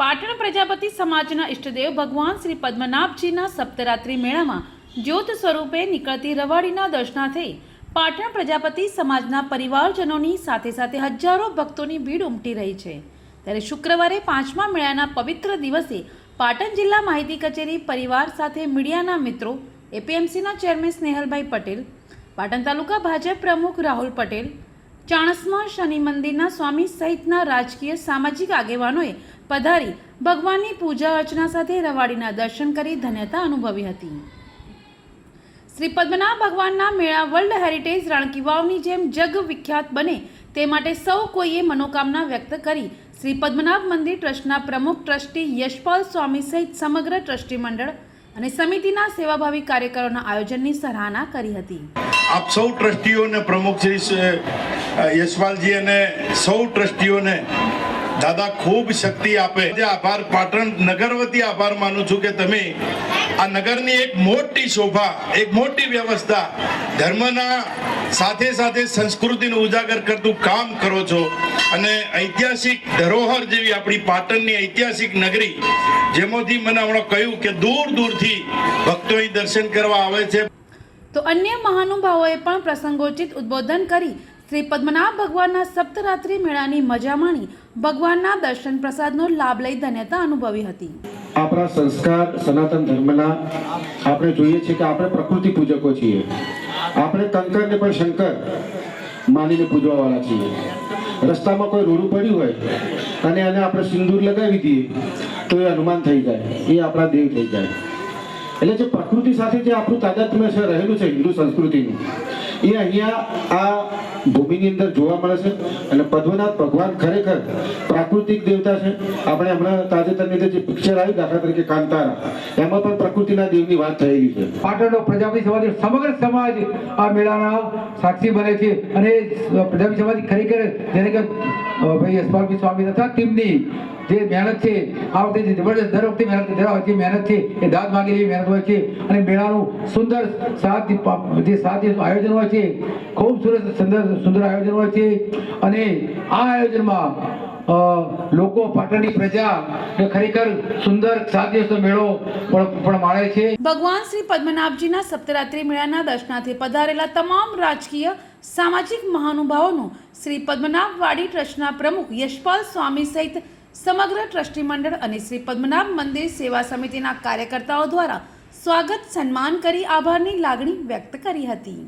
પાટણ પ્રજાપતિ સમાજના ઇષ્ટદેવ ભગવાન શ્રી પદ્મનાભજીના સપ્તરાત્રિ મેળામાં જ્યોત સ્વરૂપે નીકળતી રવાડીના દર્શનાર્થે પાટણ પ્રજાપતિ સમાજના પરિવારજનોની સાથે સાથે હજારો ભક્તોની ભીડ ઉમટી રહી છે. ત્યારે શુક્રવારે પાંચમા મેળાના પવિત્ર દિવસે પાટણ જિલ્લા માહિતી કચેરી પરિવાર સાથે મીડિયાના મિત્રો, એપીએમસીના ચેરમેન સ્નેહલભાઈ પટેલ, પાટણ તાલુકા ભાજપ પ્રમુખ રાહુલ પટેલ, ચાણસમાં શનિ મંદિરના સ્વામી સહિતના રાજકીય સામાજિક આગેવાનોએ પધારી ભગવાનની પૂજા અર્ચના સાથે રવાડીના દર્શન કરી ધન્યતા અનુભવી હતી. શ્રી પદ્મનાભ ભગવાનના મેળા વર્લ્ડ હેરિટેજ રાણકી વાવની જેમ જગ વિખ્યાત બને તે માટે સૌ કોઈએ મનોકામના વ્યક્ત કરી શ્રી પદ્મનાભ મંદિર ટ્રસ્ટના પ્રમુખ ટ્રસ્ટી યશપાલ સ્વામી સહિત સમગ્ર ટ્રસ્ટી મંડળ અને સમિતિના સેવાભાવી કાર્યકરોના આયોજનની સરાહના કરી હતી. આપ સૌ ટ્રસ્ટીઓને પ્રમુખ શ્રી યશપાલજી અને સૌ ટ્રસ્ટીઓને દાદા, ખૂબ શક્તિ આપે. આભાર. પાટણ નગર વતી આભાર માનું છું કે તમે આ નગરની એક મોટી શોભા, એક મોટી વ્યવસ્થા ધર્મના સાથે સાથે સંસ્કૃતિને ઉજાગર કરતું કામ કરો છો. અને ઐતિહાસિક ધરોહર જેવી આપણી પાટણની ઐતિહાસિક નગરી, જેમાંથી મને હમણાં કહ્યું કે દૂર દૂરથી ભક્તો દર્શન કરવા આવે છે. તો અન્ય મહાનુભાવોએ પણ પ્રસંગોચિત ઉદ્બોધન કરી શ્રી પદ્મનાભ ભગવાનના સપ્તરાત્રિ મેળાની મજા માણી ભગવાનના દર્શન પ્રસાદનો લાભ લઈ ધન્યતા અનુભવી હતી. આપણા સંસ્કાર સનાતન ધર્મના આપણે જોઈએ છીએ કે આપણે પ્રકૃતિ પૂજકો છીએ. આપણે કંકરને પણ શંકર માનીને પૂજવાવાળા છીએ. રસ્તામાં કોઈ રોડું પડ્યું હોય અને એને આપણે સિંદૂર લગાવી દઈએ તો એ હનુમાન થઈ જાય, એ આપણા દેવ થઈ જાય. એટલે જે પ્રકૃતિ સાથે જે આપણું તાદાત્મ્ય રહેલું છે હિન્દુ સંસ્કૃતિનું, એ અહીંયા આ ભૂમિની અંદર જોવા મળે છે અને પદ્મનાથ ભગવાન ખરેખર પ્રાકૃતિક દેવતા છે. આપણે હમણાં તાજેતરની અંદર જે પિક્ચર આવ્યું દાખલા તરીકે કાંતારા, એમાં પણ પ્રકૃતિના દેવની વાત થયેલી છે. પાટણનો પ્રજાપતિ સમાજ, સમગ્ર સમાજ આ મેળાના સાક્ષી બને છે. અને પ્રજાપતિ સમાજ ખરેખર, જેને કે ભાઈ યશપાલભાઈ સ્વામી તથા ટીમની જે મહેનતથી આ વખતે જે દર વખતે મહેનત દર વખતે મહેનતથી એ દાદ માંગેલી મહેનત હોય છે. અને મેળાનું સુંદર સાત જે સાત આયોજન હોય છે, ખૂબ સુરત સુંદર સુંદર આયોજન હોય છે. અને આ આયોજનમાં લોકો પાટણની પ્રજા ખરેખર સુંદર સાત દિવસનો મેળો પણ માણે છે. ભગવાન શ્રી પદ્મનાભજીના સપ્તરાત્રિ મેળાના દર્શનાર્થે પધારેલા તમામ રાજકીય, સામાજિક મહાનુભાવોનું શ્રી પદ્મનાભવાડી ટ્રસ્ટના પ્રમુખ યશપાલ સ્વામી સહિત સમગ્ર ટ્રસ્ટી મંડળ અને શ્રી પદ્મનાભ મંદિર સેવા સમિતિના કાર્યકર્તાઓ દ્વારા સ્વાગત સન્માન કરી આભારની લાગણી વ્યક્ત કરી હતી.